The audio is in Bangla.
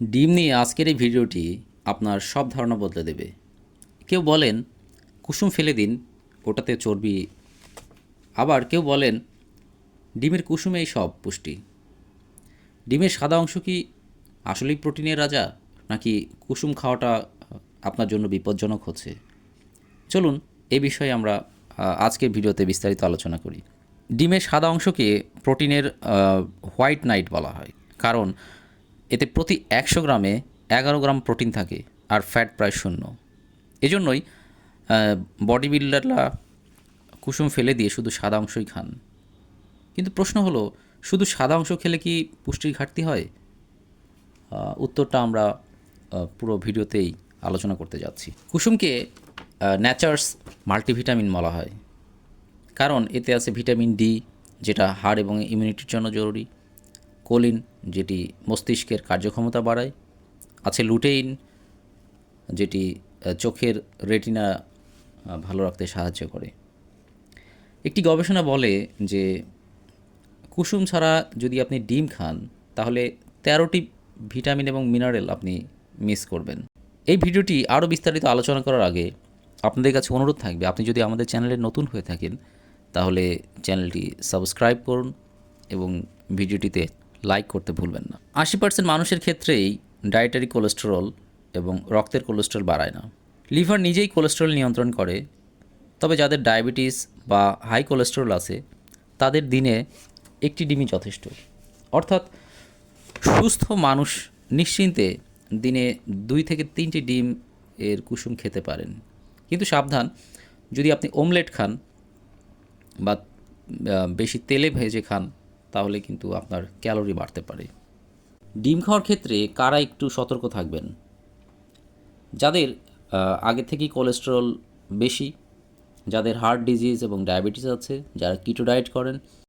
ডিম নিয়ে আজকের এই ভিডিওটি আপনার সব ধারণা বদলে দেবে। কেউ বলেন, কুসুম ফেলে দিন, ওটাতে চর্বি। আবার কেউ বলেন, ডিমের কুসুমেই সব পুষ্টি। ডিমের সাদা অংশ কি আসলেই প্রোটিনের রাজা, নাকি কুসুম খাওয়াটা আপনার জন্য বিপজ্জনক হচ্ছে? চলুন, এ বিষয়ে আমরা আজকের ভিডিওতে বিস্তারিত আলোচনা করি। ডিমের সাদা অংশকে প্রোটিনের হোয়াইট নাইট বলা হয়। কারণ এতে প্রতি একশো গ্রামে এগারো গ্রাম প্রোটিন থাকে আর ফ্যাট প্রায় শূন্য। এজন্যই বডি বিল্ডাররা কুসুম ফেলে দিয়ে শুধু সাদা অংশই খান। কিন্তু প্রশ্ন হলো, শুধু সাদা অংশ খেলে কি পুষ্টির ঘাটতি হয়? উত্তরটা আমরা পুরো ভিডিওতেই আলোচনা করতে যাচ্ছি। কুসুমকে ন্যাচার্স মাল্টিভিটামিন বলা হয়। কারণ এতে আছে ভিটামিন ডি, যেটা হাড় এবং ইমিউনিটির জন্য জরুরি। কোলিন, যেটি মস্তিষ্কের কার্যক্ষমতা বাড়ায়, আছে লুটেইন, যেটি চোখের রেটিনা ভালো রাখতে সাহায্য করে। একটি গবেষণা বলে যে, কুসুম ছাড়া যদি আপনি ডিম খান, তাহলে তেরোটি ভিটামিন এবং মিনারেল আপনি মিস করবেন। এই ভিডিওটি আরও বিস্তারিত আলোচনা করার আগে আপনাদের কাছে অনুরোধ থাকবে, আপনি যদি আমাদের চ্যানেলে নতুন হয়ে থাকেন, তাহলে চ্যানেলটি সাবস্ক্রাইব করুন এবং ভিডিওটিতে লাইক করতে ভুলবেন না। আশি পার্সেন্ট মানুষের ক্ষেত্রেই ডায়েটারি কোলেস্টেরল এবং রক্তের কোলেস্টেরল বাড়ায় না। লিভার নিজেই কোলেস্টেরল নিয়ন্ত্রণ করে, তবে যাদের ডায়াবেটিস বা হাই কোলেস্টেরল আছে, তাদের দিনে একটি ডিমই যথেষ্ট। অর্থাৎ সুস্থ মানুষ নিশ্চিন্তে দিনে দুই থেকে তিনটি ডিম এর কুসুম খেতে পারেন। কিন্তু সাবধান, যদি আপনি ওমলেট খান বা বেশি তেলে ভেজে খান তাহলে কিন্তু আপনার ক্যালোরি বাড়তে পারে। ডিম খাওয়ার ক্ষেত্রে কারা একটু সতর্ক থাকবেন? যাদের আগে থেকেই কোলেস্টেরল বেশি, যাদের হার্ট ডিজিজ এবং ডায়াবেটিস আছে, যারা কিটো ডায়েট করেন